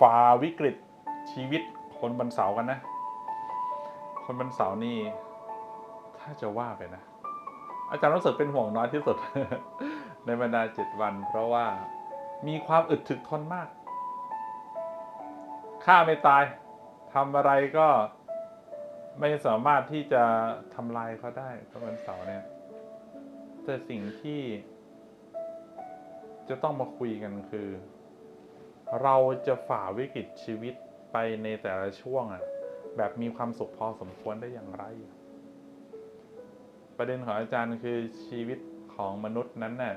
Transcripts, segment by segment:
ฝ่าวิกฤตชีวิตคนบรรเสากันนะ คนบรรเสานี่ ถ้าจะว่าไปนะ อาจารย์รู้สึกเป็นห่วงน้อยที่สุด ในบรรดาเจ็ดวัน เพราะว่ามีความอึดถึกทนมากฆ่าไม่ตายทำอะไรก็ไม่สามารถที่จะทำลายเขาได้เพระวันเสาร์เนี่ยแต่สิ่งที่จะต้องมาคุยกันคือ เราจะฝ่าวิกฤตชีวิตไปในแต่ละช่วงอะแบบมีความสุขพอสมควรได้อย่างไร ประเด็นของอาจารย์คือชีวิตของมนุษย์นั้นน่ะ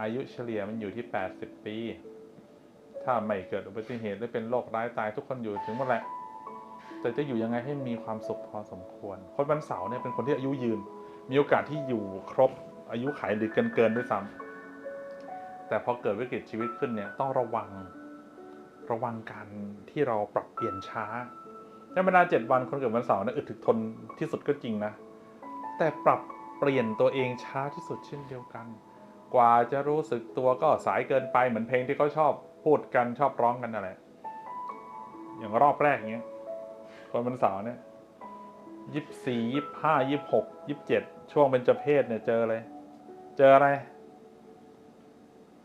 อายุเฉลี่ยมันอยู่ที่ 80 ปี ถ้าไม่เกิดอุบัติเหตุหรือเป็นโรคร้ายตายทุกคนอยู่ถึงหมดแหละแต่จะอยู่ยังไงให้มีความสุขพอสมควร คนวันเสาร์เนี่ยเป็นคนที่อายุยืน มีโอกาสที่อยู่ครบอายุขัยหรือเกินเกินด้วยซ้ำแต่พอเกิดวิกฤตชีวิตขึ้นเนี่ยต้องระวัง ระวังการที่เราปรับเปลี่ยนช้า ในบรรดาเจ็ดวันคนเกิดวันเสาร์นี่ยอึดถึกทนที่สุดก็จริงนะ แต่ปรับเปลี่ยนตัวเองช้าที่สุดเช่นเดียวกัน กว่าจะรู้สึกตัวก็สายเกินไปเหมือนเพลงที่เขาชอบพูดกันชอบร้องกันนั่นแหละอย่างรอบแรกเงี้ยคนวันเสาร์เนี่ยยี่สี่ยี่ห้ายี่หกยี่บเจ็ดช่วงเป็นจเพศเนี่ยเจอเลยเจออะไร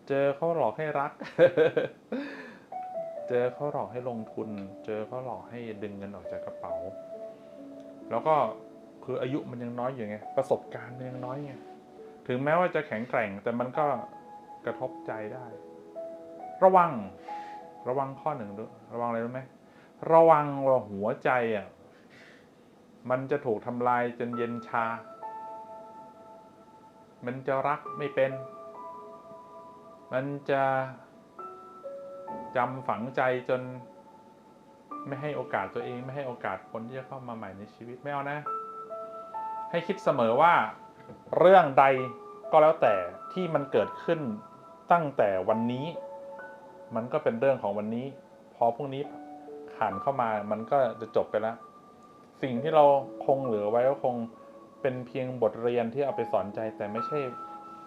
เจอเขาหลอกให้รัก เจอเขาหลอกให้ลงทุน เจอเขาหลอกให้ดึงเงินออกจากกระเป๋า แล้วก็คืออายุมันยังน้อยอยู่ไง ประสบการณ์มันยังน้อยไง ถึงแม้ว่าจะแข็งแกร่ง แต่มันก็กระทบใจได้ ระวัง ระวังข้อหนึ่งด้วยระวังอะไรรู้ไหม ระวังว่าหัวใจอะ มันจะถูกทำลายจนเย็นชา มันจะรักไม่เป็น มันจะ จำฝังใจจน ไม่ให้โอกาสตัวเอง ไม่ให้โอกาสคนที่จะเข้ามาใหม่ในชีวิตไม่เอานะ ให้คิดเสมอว่าเรื่องใดก็แล้วแต่ที่มันเกิดขึ้นตั้งแต่วันนี้ มันก็เป็นเรื่องของวันนี้ พอพรุ่งนี้ผ่านเข้ามามันก็จะจบไปแล้ว สิ่งที่เราคงเหลือไว้ก็คงเป็นเพียงบทเรียนที่เอาไปสอนใจแต่ไม่ใช่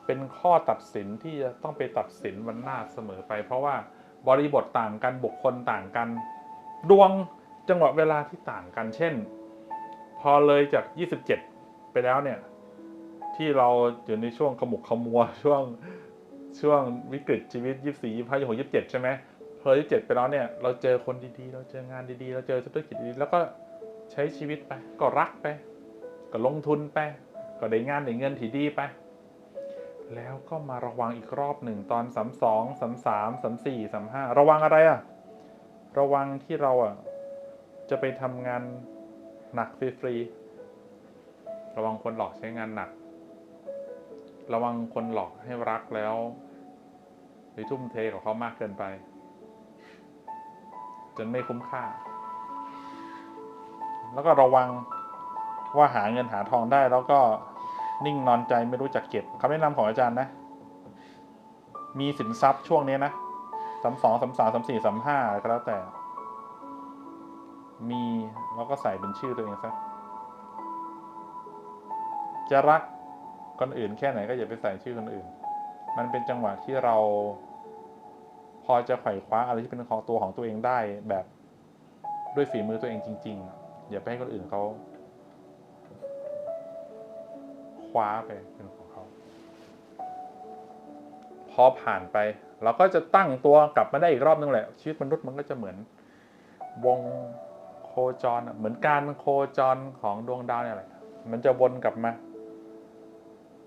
เป็นข้อตัดสินที่จะต้องไปตัดสินวันหน้าเสมอไป เพราะว่า บริบทต่างกันบุคคลต่างกัน ดวงจังหวะเวลาที่ต่างกัน เช่น พอเลยจาก 27 ไปแล้วเนี่ย ที่เราอยู่ในช่วงขมุกขมัวช่วงช่วงวิกฤตชีวิต 24 25 26 27 ใช่ไหมพอ27 ไปแล้วเนี่ย เราเจอคนดีๆ เราเจองานดีๆ เราเจอธุรกิจดีๆแล้วก็ใช้ชีวิตไป ก็รักไป ก็ลงทุนไป ก็ได้งานได้เงินที่ดีไป แล้วก็มาระวังอีกรอบหนึ่งตอน32 33 34 35ระวังอะไรอะระวังที่เราอะจะไปทำงานหนักฟรีๆระวังคนหลอกใช้งานหนัก ระวังคนหลอกให้รักแล้วไปทุ่มเทกับเขามากเกินไป จนไม่คุ้มค่า แล้วก็ระวังว่าหาเงินหาทองได้แล้วก็ นิ่งนอนใจไม่รู้จักเก็บคำแนะนำของอาจารย์นะ มีสินทรัพย์ช่วงนี้นะสามสองสามสามสามสี่สามห้าก็แล้วแต่ มีแล้วก็ใส่เป็นชื่อตัวเองซะจะรักคนอื่นแค่ไหนก็อย่าไปใส่ชื่อคนอื่น มันเป็นจังหวะที่เรา พอจะไขว่คว้าอะไรที่เป็นของตัวของตัวเองได้แบบด้วยฝีมือตัวเองจริง ๆ อย่าไปให้คนอื่นเขา คว้าไปเป็นของเขาพอผ่านไป เราก็จะตั้งตัวกลับมาได้อีกรอบนึงแหละ ชีวิตมนุษย์มันก็จะเหมือน วงโคจรเหมือนการโคจรของดวงดาวเนี่ยแหละมันจะวนกลับมา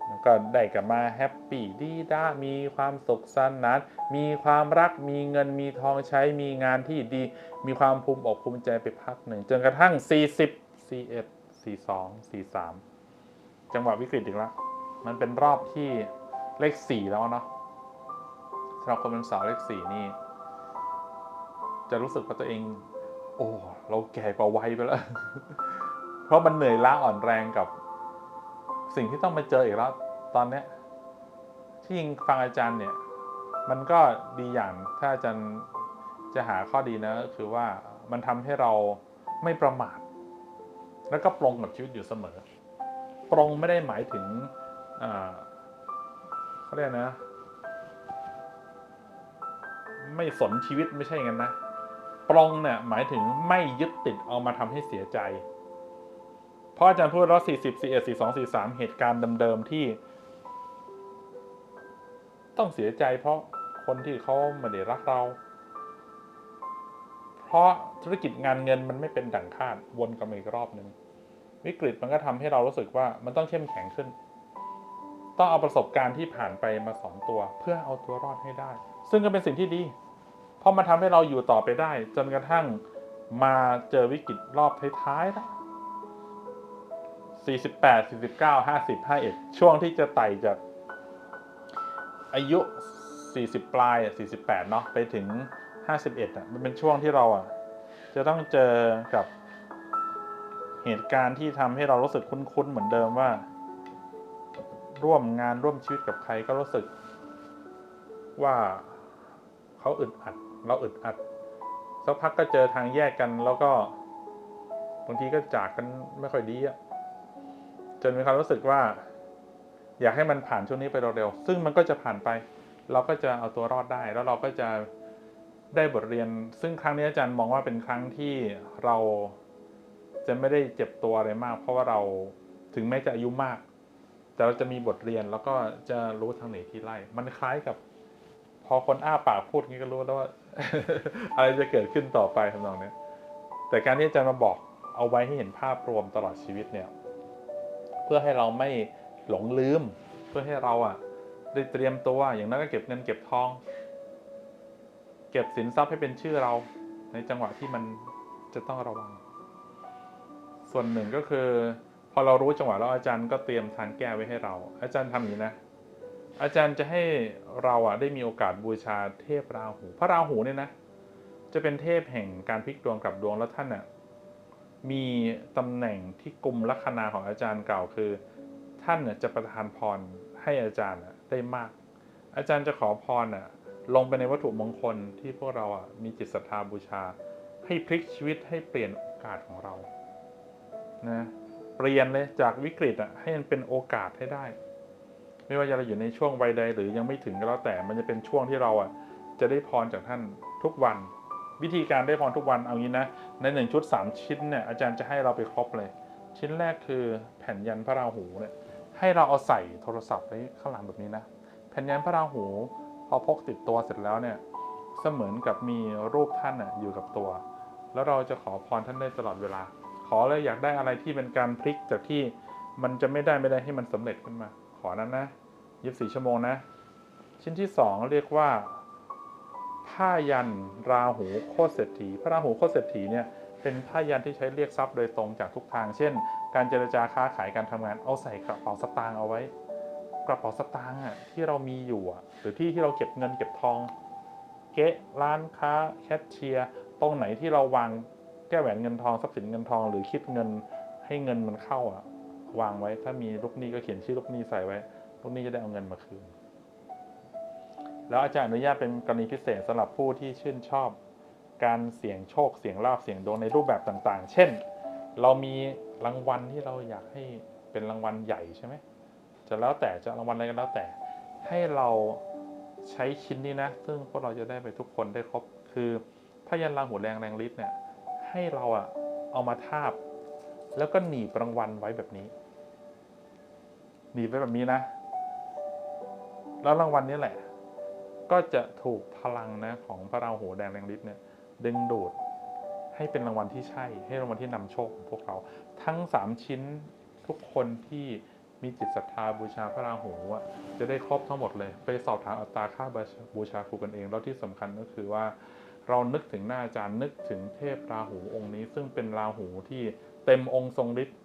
แล้วก็ได้กลับมาแฮปปี้ดีด้ามีความสุขสนานมีความรักมีเงินมีทองใช้มีงานที่ดี มีความภูมิอกภูมิใจไปพักหนึ่งจนกระทั่ง 40 41 42 43 จังหวะวิกฤตอีกแล้ว มันเป็นรอบที่เลข4แล้วเนาะสำหรับคนเป็นสาวเลข4นี่ จะรู้สึกว่าตัวเอง โอ้ เราแก่กว่าวัยไปแล้ว เพราะมันเหนื่อยล้าอ่อนแรงกับ สิ่งที่ต้องมาเจออีกแล้ว ตอนเนี้ยที่ยิงฟังอาจารย์เนี่ย มันก็ดีอย่างถ้าอาจารย์จะหาข้อดีนะก็คือว่ามันทำให้เราไม่ประมาท แล้วก็ปรงกับชีวิตอยู่เสมอ ปรงไม่ได้หมายถึงเขาเรียกนะ ไม่สนชีวิตไม่ใช่งนั้นนะปรงเนี่ยหมายถึงไม่ยึดติดเอามาทำให้เสียใจ เพราะอาจารย์พูดว่า40 41 42 43 เหตุการณ์เดิมๆที่ ต้องเสียใจเพราะคนที่เขาไม่ได้รักเรา เพราะธุรกิจงานเงินมันไม่เป็นดั่งคาดวนกลับมาอีกรอบหนึ่ง วิกฤตมันก็ทำให้เรารู้สึกว่ามันต้องเข้มแข็งขึ้น ต้องเอาประสบการณ์ที่ผ่านไปมาสอนตัว เพื่อเอาตัวรอดให้ได้ ซึ่งก็เป็นสิ่งที่ดี เพราะมันทำให้เราอยู่ต่อไปได้ จนกระทั่งมาเจอวิกฤตรอบท้ายๆแล้ว48 49 50 51 ช่วงที่จะไต่จากอายุ 40 ปลายอะ48 เนาะไปถึง 51อะมันเป็นช่วงที่เราอะจะต้องเจอกับ เหตุการณ์ที่ทำให้เรารู้สึกคุ้นๆเหมือนเดิมว่า ร่วมงานร่วมชีวิตกับใครก็รู้สึก ว่าเขาอึดอัด เราอึดอัดสักพักก็เจอทางแยกกัน แล้วก็บางทีก็จากกันไม่ค่อยดีอะจนมีความรู้สึกว่า อยากให้มันผ่านช่วงนี้ไปเร็วๆซึ่งมันก็จะผ่านไป เราก็จะเอาตัวรอดได้ แล้วเราก็จะได้บทเรียน ซึ่งครั้งนี้อาจารย์มองว่าเป็นครั้งที่เรา จะไม่ได้เจ็บตัวอะไรมาก เพราะว่าเราถึงแม้จะอายุมาก แต่เราจะมีบทเรียนแล้วก็จะรู้ทางไหนที่ไล่มันคล้ายกับ พอคนอ้าปากพูดงี้ก็รู้แล้วว่า อะไรจะเกิดขึ้นต่อไปทำนองนี้แต่การที่อาจารย์มาบอกเอาไว้ให้เห็นภาพรวมตลอดชีวิตเนี่ย เพื่อให้เราไม่หลงลืม เพื่อให้เราอะได้เตรียมตัวอย่างนั้นก็เก็บเงินเก็บทอง เก็บสินทรัพย์ให้เป็นชื่อเรา ในจังหวะที่มันจะต้องระวัง ส่วนหนึ่งก็คือ พอเรารู้จังหวะแล้วอาจารย์ก็เตรียมทางแก้ไว้ให้เรา อาจารย์ทำอย่างนี้นะ อาจารย์จะให้เราอะได้มีโอกาสบูชาเทพราหู พระราหูเนี่ยนะ จะเป็นเทพแห่งการพลิกดวงกลับดวงแล้วท่านอะมีตำแหน่งที่กลุ่มลัคนาของอาจารย์เก่าคือ ท่านน่ะจะประทานพรให้อาจารย์น่ะได้มาก อาจารย์จะขอพรน่ะลงไปในวัตถุมงคลที่พวกเราอะมีจิตศรัทธาบูชา ให้พลิกชีวิตให้เปลี่ยนโอกาสของเรา นะเปลี่ยนเลยจากวิกฤตอะให้มันเป็นโอกาสให้ได้ ไม่ว่าจะเราอยู่ในช่วงวัยใดหรือยังไม่ถึงก็แล้วแต่มันจะเป็นช่วงที่เราอะจะได้พรจากท่านทุกวัน วิธีการได้พรทุกวันเอางี้นะในหนึ่งชุด 3 ชิ้นเนี่ยอาจารย์จะให้เราไปครบเลย ชิ้นแรกคือแผ่นยันพระราหูเนี่ยให้เราเอาใส่โทรศัพท์ไว้ข้างหลังแบบนี้นะแผ่นยันพระราหูพอพกติดตัวเสร็จแล้วเนี่ยเสมือนกับมีรูปท่านอยู่กับตัว แล้วเราจะขอพรท่านได้ตลอดเวลา อเลยอยากได้อะไรที่เป็นการพลิกจากที่มันจะไม่ได้ไม่ได้ให้มันสำเร็จขึ้นมา ขอนั้นนะ24ชั่วโมงนะ ชิ้นที่สองเรียกว่า ผ้ายันราหูโคตรเศรษฐี พระราหูโคตรเศรษฐีเนี่ยเป็นผ้ายันที่ใช้เรียกทรัพย์โดยตรงจากทุกทาง เช่น การเจรจาค้าขายการทำงานเอาใส่กระเป๋าสตางค์เอาไว้ กระเป๋าสตางค์อะที่เรามีอยู่อะหรือที่ที่เราเก็บเงินเก็บทอง เก๊ะร้านค้าแคชเชียร์ตรงไหนที่เราวาง ก้แหวนเงินทองทรัพย์สินเงินทอง หรือคิดเงินให้เงินมันเข้าอะ วางไว้ถ้ามีลูกหนี้ก็เขียนชื่อลูกหนี้ใส่ไว้ลูกหนี้จะได้เอาเงินมาคืน แล้วอาจารย์อนุญาตเป็นกรณีพิเศษสำหรับผู้ที่ชื่นชอบ การเสี่ยงโชคเสี่ยงลาภเสี่ยงดวงในรูปแบบต่าง ๆ เช่น เรามีรางวัลที่เราอยากให้เป็นรางวัลใหญ่ใช่ไหมจะแล้วแต่จะรางวัลอะไรก็แล้วแต่ ให้เราใช้ชิ้นนี้นะ ซึ่งพวกเราจะได้ไปทุกคนได้ครบ คือพยันราหูแรงแรงฤทธิ์เนี่ย ให้เราอะเอามาทาบ แล้วก็หนีบรางวัลไว้แบบนี้ หนีบไว้แบบนี้นะ แล้วรางวัลนี้แหละ ก็จะถูกพลังนะของพระราหูแดงแรงฤทธิ์เนี่ยดึงดูดให้เป็นรางวัลที่ใช่ ให้รางวัลที่นำโชคของพวกเรา ทั้ง 3 ชิ้นทุกคนที่มีจิตศรัทธาบูชาพระราหูอะจะได้ครบทั้งหมดเลย ไปสอบถามอัตราค่าบูชาครูกันเอง แล้วที่สำคัญก็คือว่า เรานึกถึงหน้าอาจารย์นึกถึงเทพราหูองค์นี้ ซึ่งเป็นราหูที่เต็มองค์ทรงฤทธิ์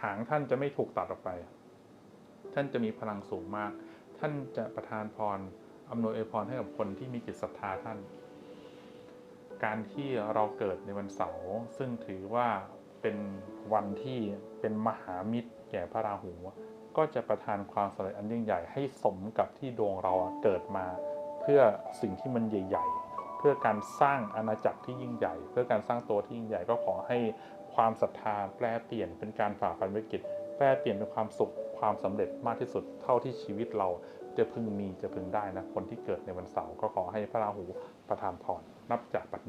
หางท่านจะไม่ถูกตัดออกไป ท่านจะมีพลังสูงมาก ท่านจะประทานพรอำนวยอพรให้กับคนที่มีจิตศรัทธาท่าน การที่เราเกิดในวันเสาร์ซึ่งถือว่าเป็นวันที่เป็นมหามิตรแก่พระราหู ก็จะประทานความสำเร็จอันยิ่งใหญ่ให้สมกับที่ดวงเราเกิดมา เพื่อสิ่งที่มันใหญ่ ๆ พื่อการสร้างอาณาจักรที่ยิ่งใหญ่ เพื่อการสร้างตัวที่ยิ่งใหญ่ก็ขอให้ความศรัทธาแปลเปลี่ยนเป็นการฝ่าฟันวิกฤตแปลเปลี่ยนเป็นความสุขความสำเร็จมากที่สุดเท่าที่ชีวิตเราจะพึงมีจะพึงได้นะคนที่เกิดในวันเสาร์ก็ขอให้พระราหูประทานพรนับจากปัจจุบัน